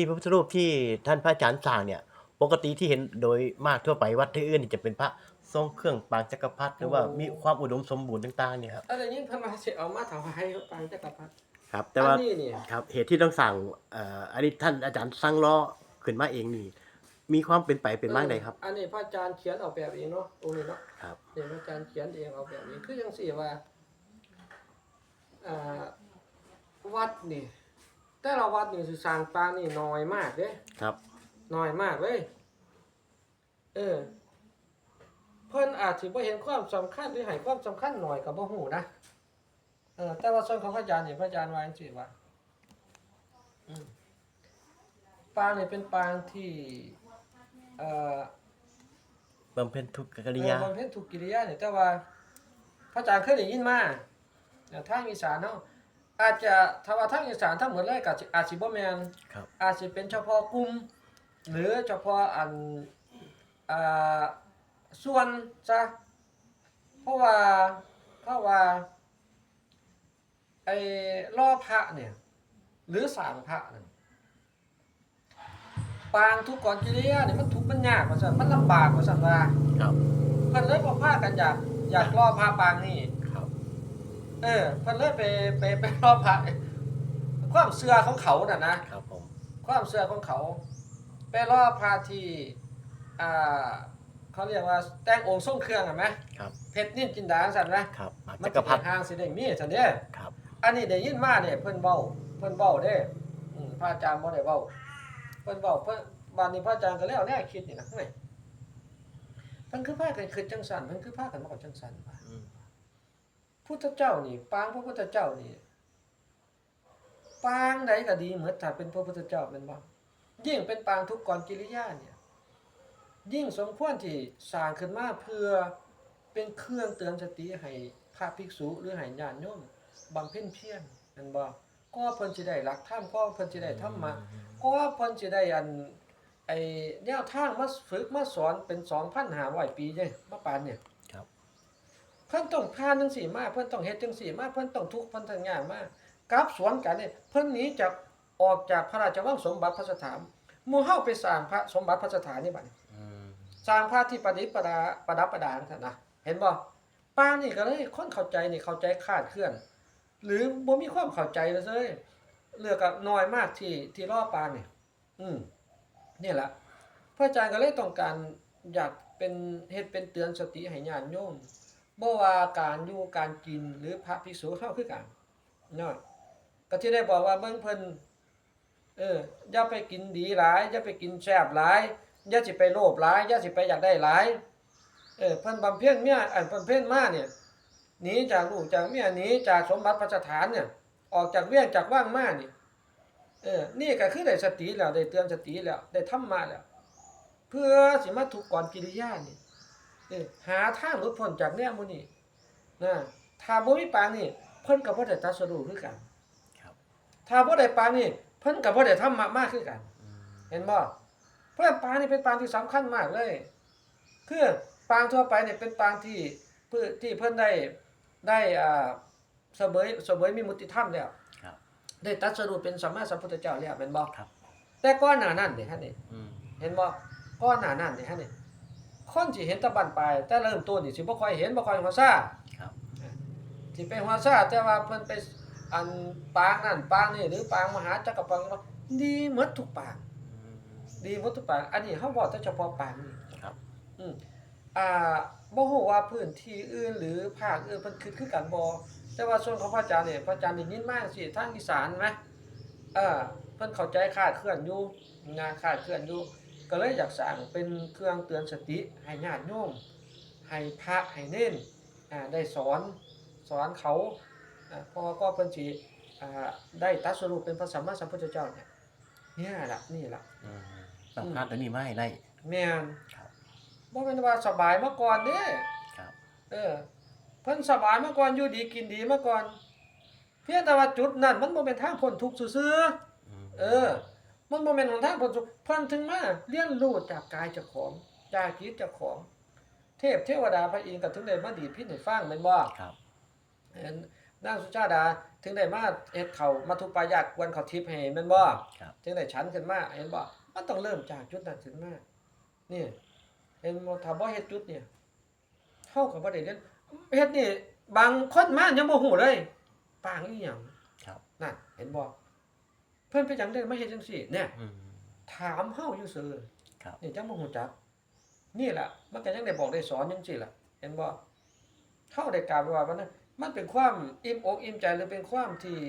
ที่พระพุทธรูปที่ท่านพระอาจารย์สร้างเนี่ย ปกติที่เห็นโดยมากทั่วไปวัดที่อื่นนจะเป็นพระทรงเครื่องปางจักรพรรดิหรือว่ามีความอุดมสมบูรณ์ต่างๆเนี่ยครับอะไรยิ่งพิ่นมาสิเอามาถวายปางจักรพรรดิครับ แต่ว่าครับเหตุที่ต้องสั่งอันนี้ท่านอาจารย์สร้างล้อขึ้นมาเองนี่มีความเป็นไปเป็นมากเลยครับ อันนี้พระอาจารย์เขียนออกแบบเองเนาะองค์นี้เนาะครับนี่พระอาจารย์เขียนเองออกแบบนี้คือจังซี่ว่าอ่าวัดนี่ แต่ละวัดนี่สิสร้างปางนี่น้อยมากเด้ครับ น้อยมากเว้ยเออ เพิ่นอาจสิบ่เห็นความสำคัญหรือให้ความสำคัญหน่อยก็บ่ฮู้นะเออ แต่ว่าส่วนของพระอาจารย์นี่พระอาจารย์ว่าจังซี่ว่าอืมปางนี่เป็นปางที่ เอ่อ บำเพ็ญทุกขกิริเอ่ยาอบำเพ็ญทุกกิริยาเนี่ยแต่ว่า พระอาจารย์เคยได้ยินมาเนี่ยทางอีสานเนาะ อาจจะถ้าว่าทางอีสานทั้งหมดเลยก็สิอาจสิบ่แม่นครับ อาจจะเป็นเฉพาะกลุ่มหรือเฉพาะอันอ่าส่วนซะเพราะว่าเพราะว่าไอ้ล่อพระเนี่ย หรือสร้างพระนั่นปางทุกก่อนกิริยาเนี่ยมันทุกข์มันยากว่าซั่นมันลำบากว่าซั่นว่าครับ เพิ่นเลยบ่พากันอยากอยากล่อพระปางนี่ครับ เออเพิ่นเลยไปไปไปล่อพระความเชื่อของเขาน่ะนะครับผม ความเชื่อของเขา ไปรอบพาที่อ่าเขาเรียกว่าแต่งองค์ทรงเครื่องเห็นไหมครับ เพชรนิ่นจินดาสั่นไหมครับปางมัจันกรพรรดิห้างสิได้มีสั่นเด้ครับ อันนี้ได้ยินมาเนี่ยเพิ่นเว้าเพิ่นเว้าเด้อืมพระอาจารย์บ่ได้เว้าเพิ่นเว้าเพิ่นบัดนี้พระอาจารย์ก็แล้วแน่คิดนี่นะเฮ้ยเพิ่นคือพากันคิดจังซั่นเพิ่นคือพากันเว้าจังซั่นว่าอืม พุทธเจ้านี่ปางพระพุทธเจ้านี่ปางใดก็ดีเหมือนถ้าเป็นพระพุทธเจ้าเป็นบ่ยิ่งเป็นปางทุกกรกิริยาเนี่ย ยิ่งสมควรที่สร้างขึ้นมาเพื่อเป็นเครื่องเตือนสติให้พระภิกษุหรือให้ญาติโยมบำเพ็ญเพียรนั่นบ่ก็เพิ่นสิได้หลักธรรมก็เพิ่นสิได้ธรรมะก็เพิ่นสิได้อันไอ้แนวทางมาฝึกมาสอนเป็น2,500ปีเด้มาปานเนี่ย เพิ่นต้องผ่านจังซี่มาเพิ่นต้องเฮ็ดจังซี่มาเพิ่นต้องทุกข์เพิ่นต้องยากมากกับสวนกันนี่เพิ่นหนีจากออกจากพระราชวังสมบัติพระสถานหมู่เฮาไปสร้างพระสมบัติพระสถานนี่บัดนี้อืมสร้างพระที่ประดิษฐ์ประดาประดับประดาจังซั่นนะเห็นบ่ป้านี่ก็เลยคนเข้าใจนี่เข้าใจคลาดเคลื่อน หรือบ่มีความเข้าใจเลยเซ้ยเลือกก็น้อยมากที่ที่รอปานนี่อืมนี่แหละ พระอาจารย์ก็เลยต้องการอยากเป็นเฮ็ดเป็นเตือนสติให้ญาติโยม บ่ว่าการอยู่การกินหรือพระภิกษุเฮาคือกันเนาะก็ที่ได้บอกว่าเบิ่งเพิ่นเอออย่าไปกินดีหลายอย่าไปกินแซ่บหลายอย่าสิไปโลภหลายอย่าสิไปอยากได้หลายเออเพิ่นบำเพ็ญเมียอันบำเพ็ญมาเนี่ยหนีจากลูกจากเมียหนีจากสมบัติพระสถานเนี่ย ออกจากเวียงจากว่างมานี่เออนี่ก็คือได้สติแล้วได้เตือนสติแล้วได้ธรรมะแล้ว เพื่อสิมาถูกก่อนกิริยานี่ หาทางหลุดพ้นจากแนวหมู่นี้นะถ้าบ่มีปางนี่เพิ่นก็บ่ได้ตรัสรู้คือกันครับถ้าบ่ได้ปางนี่เพิ่นก็บ่ได้ธรรมะมากคือกันอืมเห็นบ่เพราะฉะนั้นปางนี่เป็นปางที่สำคัญมากเลย คือปางทั่วไปเนี่ยเป็นปางที่เพื่อที่เพิ่นได้ได้อ่าเสวยเสวยมีมุติธรรมแล้วครับได้ตรัสรู้เป็นสัมมาสัมพุทธเจ้าแล้วแม่นบ่ครับแต่ก่อนหน้านั้นนี่ฮะนี่อืมเห็นบ่ก้อนหนานั่นนี่ฮะนี่ คนสิเห็นแตะบันปลายแต่เริ่มต้นนี่สิบ่ค่อยเห็นบ่ค่อยหัวซ่าครับ สิไปหัวซ่าแต่ว่าเพิ่นไปอันปางนั่นปางนี่หรือปางมหาจักรพรรดิดีหมดทุกปางอืมดีหมดทุกปาง อันนี้เฮาบอกแต่เฉพาะปางนี่ครับ อืมอ่าบ่ฮู้ว่าพื้นที่อื่นหรือภาคอื่นเพิ่นคิดคือกันบ่แต่ว่าส่วนของพระอาจารย์เนี่ยพระอาจารย์ได้ยินมาสิทางอีสานไหมเออเพิ่นเข้าใจคลาดเคลื่อนอยู่งานคลาดเคลื่อนอยู่ ก็เลยอยากสร้างเป็นเครื่องเตือนสติให้ญาติโยมให้พระให้เน้นอ่าได้สอนสอนเขาอ่าพอก็เพิ่นสิอ่าได้ตรัสรู้เป็นพระสัมมาสัมพุทธเจ้าเนี่ยเนี่ยล่ะนี่ล่ะอืมต้องพลาดตัวนี้ไม่ได้แม่นครับบ่แม่นว่าสบายมาก่อนเด้ครับเออเพิ่นสบายมาก่อนอยู่ดีกินดีมาก่อน เพียงแต่ว่าจุดนั้นมันบ่เป็นทางพ้นทุกข์ซื่อๆอืมเออ มันบ่แม่นหนทางพ้นทุกข์เพิ่นถึงมาเรียนรู้จากกายเจ้าของจากจิตเจ้าของ เทพเทวดาพระอินทร์ก็ถึงได้มาดีดพิษให้ฟังแม่นบ่ครับเห็นนางสุชาดาถึงได้มาเฮ็ดเขามาทุปายากวนเขาทิพย์ให้แม่นบ่ครับจึงได้ชั้นขึ้นมาเห็นบ่มันต้องเริ่มจากจุดนั้นขึ้นมานี่เห็นบ่ถ้าบ่เฮ็ดจุดเนี่ยเฮาก็บ่ได้เรียนเฮ็ดนี่บางคนมายังบ่ฮู้เลยปางอีหยังครับนั่นเห็นบ่ เพิ่นไปจังได้มาเฮ็ดจังซี่เนี่ยอืม ถามเฮาอยู่ซื่อครับ นี่จังบ่ฮู้จัก นี่ล่ะ มันก็ยังได้บอกได้สอนจังซี่ล่ะ เห็นบ่เฮาได้กล่าวไว้ว่ามันนะมันเป็นความอิ่มอกอิ่มใจหรือเป็นความที่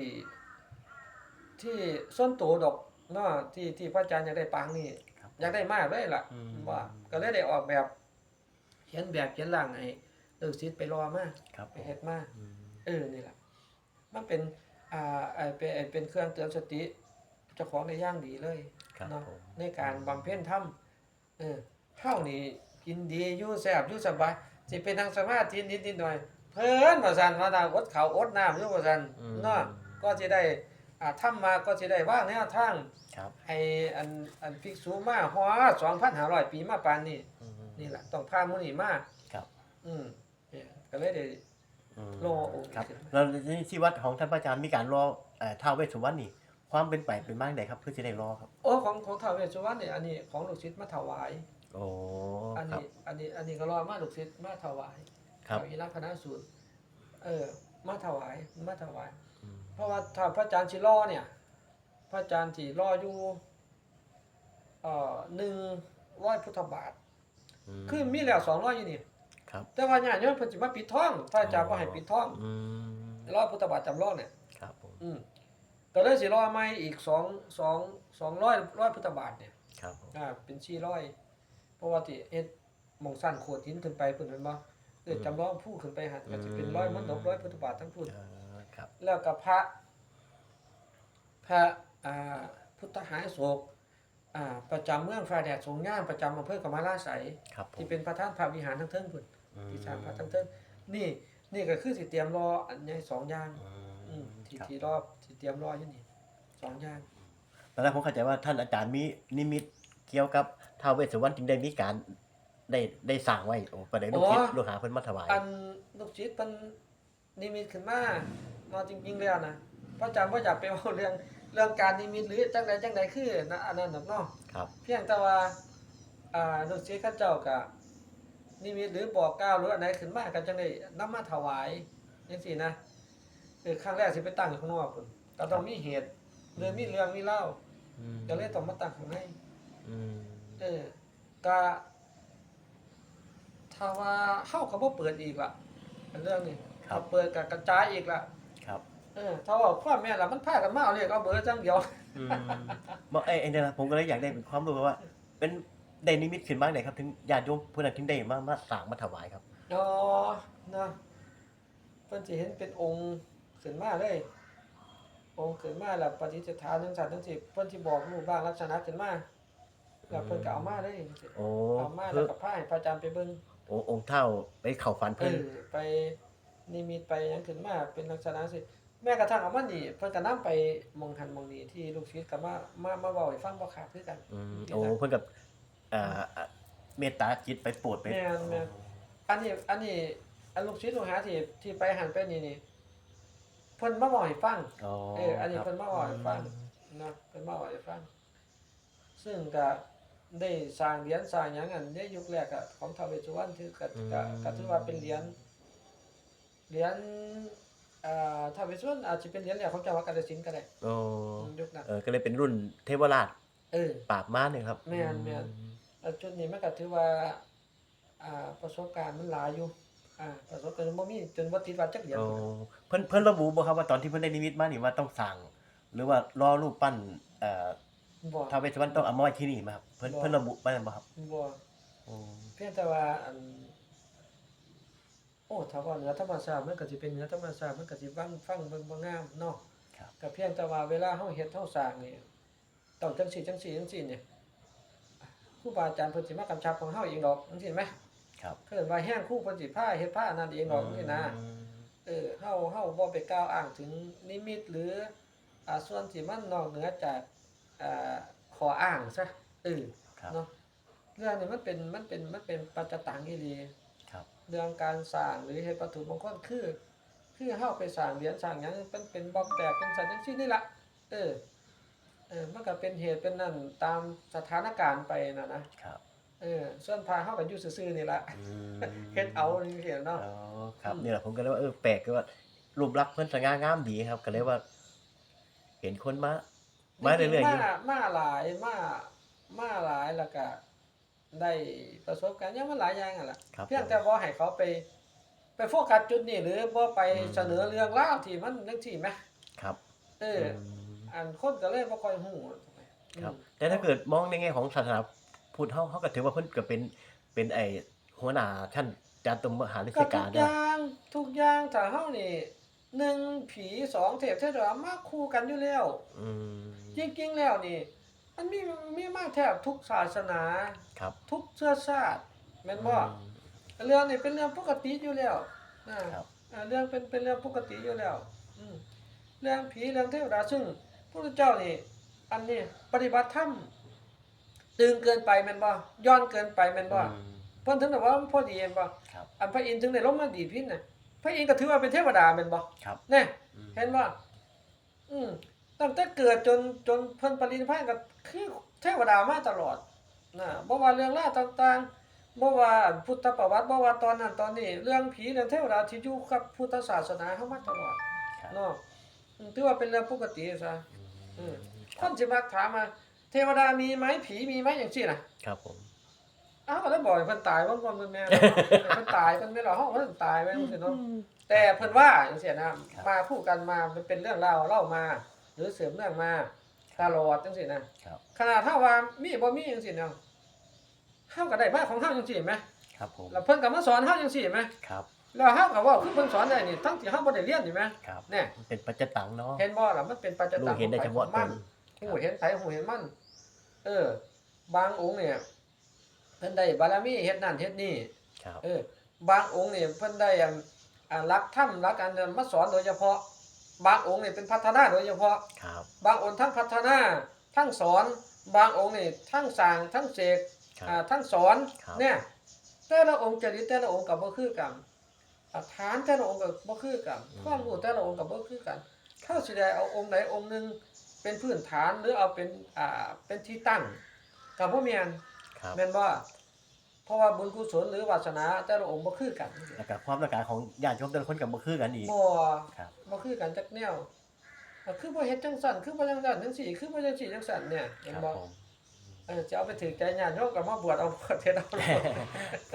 ที่ส่วนตัวดอกเนาะที่ที่พระอาจารย์อยากได้ปางนี่ ครับ อยากได้มากเลยล่ะอืม ว่าก็เลยได้ออกแบบเขียนแบบเขียนร่างให้ลูกศิษย์ไปรอมาครับไปเฮ็ดมาอืมเออนี่แหละมันเป็นอ่าไอเป็นไอ้เป็นเครื่องเตือนสติเจ้าของได้อย่างดีเลยครับเนาะผมในการบำเพ็ญธรรมเออเฮานี่กินดีอยู่แซ่บอยู่สบายสิเป็นทางสมาธินิดๆหน่อยๆเพิ่นว่าซั่นว่าน่ะอดข้าวอดน้ำอยู่ว่าซั่นอืมเนาะก็สิได้อ่าทำมาก็สิได้วางแนวทางครับให้อันอันภิกษุมาฮอด2,500 ปีมาปานนี้ อืม นี่แหละต้องพาหมื้อนี้มาครับ อืมเนี่ยก็เลยได้มรอองค์ครับเสร็จแล้วที่วัดของท่านพระอาจารย์มีการรอเอ่อท้าวเวสสุวรรณนี่ ความเป็นไปเป็นมาจั่งใดครับเพื่อจะได้รอครับ โอ้ของของท้าวเวสสุวรรณนี่อันนี้ของลูกศิษย์มาถวาย โอ้อันครับนี้อันนี้อันนี้ก็รอมาลูกศิษย์มาถวายครับเอาอีรักคณะสูตรเออมาถวายมาถวาย อืมเพราะว่าถ้าพระอาจารย์สิรอเนี่ย พระอาจารย์สิรออยู่เอ่อหนึ่งร้อยพุทธบาท มคือมีแล้วสองร้อยอยู่นี่ ครับแต่ว่าญาติโยมเพิ่นสิมาปิดทอง พระอาจารย์ก็ให้ปิดทองอืมร้อยพุทธบาทจำลองเนี่ย ครับผมอืม ก็เลยสิรอใหม่อีกสองสองสองร้อยร้อยพุทธบาทเนี่ยครับผมอ่าเป็นสี่ร้อยเพราะว่าที่เอ็ดหมองสั้นโขดหินขึ้นไปเพิ่นเห็นบ่เกิดจำลองผู้ขึ้นไปหันก็สิเป็นร้อยมันดกร้อยพุทธบาททั้งพุ่น เอ่อครับ แล้วก็พระ พระอ่าพุทธหายโศกอ่าประจำเมืองฟ้าแดดสงย่ามประจำอำเภอกำมะลาไสยครับผมที่เป็นประธานพระวิหารทั้งเทิงพุ่นอืมที่สร้างพระทั้งเทิงนี่นี่ก็คือสิเตรียมรออันใหญ่สองอย่างอือืมมที่ครับที่รอบที่เตรียมรออยู่นี่สองอย่างตอนแรกผมเข้าใจว่าท่านอาจารย์มีนิมิตเกี่ยวกับท้าวเวสสุวรรณจึงได้มีการได้ได้สร้างไว้โอ้ประเดี๋ยวลูกศิษย์ลูกหาเพิ่นมาถวายอันลูกศิษย์เพิ่นนิมิตขึ้นมามาจริง ๆ แล้วนะพระอาจารย์บ่อยากไปเว้าเรื่องเรื่องการนิมิตหรือจังใดจังใดคือนะอันนั้นน่ะเนาะครับ เพียงแต่ว่าอ่าลูกศิษย์เขาเจ้าก็นิมิตหรือบอกกล่าวหรืออันไหนขึ้นมาก็จังได้นำมาถวายจังซี่นะคือครั้งแรกสิไปตั้งอยู่ข้างนอกพุ่น ก็ต้องมีเหตุหรือมีเรื่องมีเล่าอืมก็เลยต้องมาตั้งข้างในอืมเออก็ถ้าว่าเฮาก็บ่เปิดอีกล่ะอันเรื่องนี้ถ้าเปิดก็กระจายอีกล่ะครับเออถ้าว่าพ่อแม่ล่ะมันพากันมาเอาเลขเอาเบอร์จังเดียว อืมบ่ไอ้ไอ้เนี่ยนะผมก็เลยอยากได้เป็นความรู้ว่า เป็นได้นิมิตขึ้นบ้างไหนครับ ถึงญาติโยมเพื่อนนถึงได้มามาสร้างมาถวายครับ อ๋อนะเพิ่นสิเห็นเป็นองค์ขึ้นมาเลย องค์ขึ้นมาแล้วปฏิสถานจังซั่นจังซี่เพิ่นสิบอกรูปร่างลักษณะขึ้นมาแล้วเพิ่นก็เอามาเลยจังซี่โอ้เอามาแล้เพื่วอก็พาให้พระอาจารย์ไปเบิ่งโอ้องค์เท่าไปเข่าฝันเอเพิ่นอไปนิมิตไปหยังขึ้นมาเป็นลักษณะสิแม้กระทั่งเอามานี่เพิ่นก็นํไปหมองหันหมองนี้ที่ลูกศิษย์ก็มามามาเว้าให้ฟังบ่ขาดคือกัน อืมโอ้เพิ่นกับอ่าอ่าเมตตาจิตไปโปรดไป แม่นแม่นอันนี้อันนี้อันลูกศิษย์ลูกหาที่ที่ไปหันไปนี่นี่เพิ่นมาเว้าให้ฟังอ๋อเอออันนี้ครับเพิ่นมาเว้าให้ฟังนะเพิ่นมาเว้าให้ฟัง ซึ่งก็ได้สร้างเหรียญสร้างหยังอันในยุคแรกอะของท้าวเวสสุวรรณถือก็ก็ก็ถือว่าเป็นเหรียญเหรียญอ่าท้าวเวสสุวรรณอาจจะเป็นเหรียญแรกของจังหวัดกาฬสินธุ์ก็ได้โอ้ยุคนั้นเออก็เลยเป็นรุ่นเทวราชเออ ปราบม้าเนี่ยครับแม่นแม่น แล้วจุดนี้มันก็ถือว่าอ่าประสบการณ์มันหลายอยู่ อ่าประสบการณ์บ่มีจนบ่ติดวัดจักเหรียญโอ้พุ่นน่ะเพิ่นเพิ่นระบุบ่ครับว่าตอนที่เพิ่นได้นิมิตมานี่ว่าต้องสั่งหรือว่ารอรูปปั้นเอ่อบ่ท้าวเวสสุวรรณต้องเอามาไว้ที่นี่มาครับเพิ่นบ่เพิ่นระบุไว้นั่นบ่ครับบ่โอ้เพียงแต่ว่าอันโอ้ถ้าว่าเหนือธรรมชาติมันก็สิเป็นเหนือธรรมชาติมันก็สิฟังฟังเบิ่งบ่งามเนาะครับก็เพียงแต่ว่าเวลาเฮาเฮ็ดเฮาสร้างนี่ต้องจังซี่จังซี่จังซี่เนี่ยครูบาอาจารย์เพิ่นสิมากำชับของเฮาเองดอกจังซี่ไหม ครับเพิ่นว่าแห้งครูเพิ่นสิพาเฮ็ดพาอันนั้นเองดอกจังซี่นะอืมเออเฮาเฮาบ่ไปกล่าวอ้างถึงนิมิตหรืออ่าส่วนที่มันนอกเหนือจากอ่าขออ้างซะเออครับเนาะเรื่องนี้มันเป็นมันเป็นมันเป็นปัจจตังอีหลีครับเรื่องการสร้างหรือเฮ็ดวัตถุมงคลคือ คือเฮาไปสร้างเหรียญสร้างหยังเป็นเป็นบล็อกแตกเป็นสันจังซี่นี่ล่ะเออเออมันก็เป็นเหตุเป็นนั่นตามสถานการณ์ไปน่ะนะครับ เออส่วนพาเฮาก็อยู่ซื่อๆนี่ล่ะอืมเฮ็ดเอานี่เห็นเนาะอ๋อครับอืม นี่แหละผมก็เลยว่าเออแปลกก็ว่ารูปลักษณ์เพิ่นสง่างามดีครับ ก็เลยว่า เห็นคนมา มาเรื่อยๆอยู่ มามาหลายมามาหลายแล้วก็ได้ประสบการณ์ยังมันหลายอย่างอะล่ะครับเพียงแต่บ่ให้เขาไป ไปโฟกัสจุดนี้หรือบ่ไปอืม เสนอเรื่องราวที่มันจังซี่แหมครับเออออันคนก็เลยบ่ค่อยฮู้ครับอืมแต่ถ้าเกิดมองในแง่ของศาสนา พุทธเฮาเฮาก็ถือว่าเพิ่นก็เป็นเป็นไอ้หัวหน้าท่านจาตุมหาฤาก็ษีทุกากรอเนี่ยย่างทุกอย่างถ้าเฮานี่หนึ่งผีสองเทพเทวดามาคู่กันอยู่แล้ว อืมจริงๆแล้วนี่ มันมีมีมาแทบทุกศาสนา ครับทุกเชื้อชาติแม่นบ่อืม เรื่องนี่เป็นเรื่องปกติอยู่แล้วนะครับอ่าเรื่องเป็นเป็นเรื่องปกติอยู่แล้วอืมเรื่องผีเรื่องเทวดาซึ่งพระพุทธเจ้านี่ อันนี้ปฏิบัติธรรม ตึงเกินไปแม่นบ่ย้อนเกินไปแม่นบ่อืมเพิ่นถึงได้ว่ามันพอดีแม่นบ่ครับอันพระอินทร์ถึงได้ลงมาดีดพินน่ะพระอินทร์ก็ถือว่าเป็นเทวดาแม่นบ่ครับแน่อืมเห็นบ่อืมตั้งแต่เกิดจนจนเพิ่นปรินิพพานก็คือเทวดามาตลอดนะบ่ว่าเรื่องราวต่างๆบ่ว่าพุทธประวัติบ่ว่าตอนนั้นตอนนี้ เรื่องผีเรื่องเทวดาที่อยู่กับพุทธศาสนาเฮามาตลอดครับเนาะอืมถือว่าเป็นเรื่องปกติซะอือืมมคนสิมาถามมา เทวดามีไหมผีมีไหมจังซี่น่ะครับผม อ้าวก็ได้บอกให้เพิ่นตายเบิ่งก่อนเพิ่นแม่นเพิ่นตายเพิ่นไม่หรอกเฮาเพิ่นตายไปจังซี่เนาะแต่เพิ่นว่าจังซี่นะครับมาพูดกันมามันเป็นเรื่องราวเล่ามา หรือเสริมเรื่องมาตลอดจังซี่นะครับ ขนาดถ้าว่ามีบ่มีจังซี่เนาะเฮาก็ได้มาของเฮาจังซี่แหมครับผม แล้วเพิ่นก็มาสอนเฮาจังซี่แหมครับ แล้วเฮาก็เว้าคือเพิ่นสอนได้นี่ทั้งที่เฮาบ่ได้เรียนนี่แหมครับแน่มันเป็นปัจจตังเนาะเห็นบ่ล่ะมันเป็นปัจจลูตักงเห็นได้เฉพาะของตมันนหูเห็นไผหูเห็นมัน เออ บางองค์เนี่ยเพิ่นได้บารมีเฮ็ดนั่นเฮ็ดนี่ครับเออบางองค์เนี่ยเพิ่นได้อันอ่ารักถ้ำรักอันนั้นมาสอนโดยเฉพาะ บางองค์เนี่ยเป็นพัฒนาโดยเฉพาะครับบางองค์ทั้งพัฒนาทั้งสอน บางองค์นี่ทั้งสร้างทั้งเสกครับอ่าทั้งสอนครับเนี่ยแต่ละองค์จริตแต่ละองค์ก็บ่คือกันอ่าฐานแต่ละองค์ก็บ่คือกันความรู้แต่ละองค์ก็บ่คือกันถ้าสิได้เอาองค์ไหนองค์หนึง เป็นพื้นฐานหรือเอาเป็นอ่าเป็นที่ตั้งก็บ่แม่นครับแม่นบ่เพราะว่าบุญกุศลหรือวาสนาแต่ละองค์บ่คือกันแล้วก็ความต้องการของญาติโยมแต่ละคนกับบ่คือกันอีก บ่ครับ บ่คือกันจักแนวอะคือบ่เฮ็ดจังซั่นคือบ่จังซั่นจังซี่คือบ่จังซี่จังซั่นเนี่ยคเห็นรับบ่ผมเออจะเอาไปถือใจญาติโยมก็มาบวชเอาบวชเฮ็ดเอา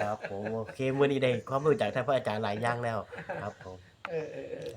ครับผมโอเคมื้อนี้ได้ความรู้จากท่านพระอาจารย์หลายอย่างแล้ว ครับผม เออเออเออ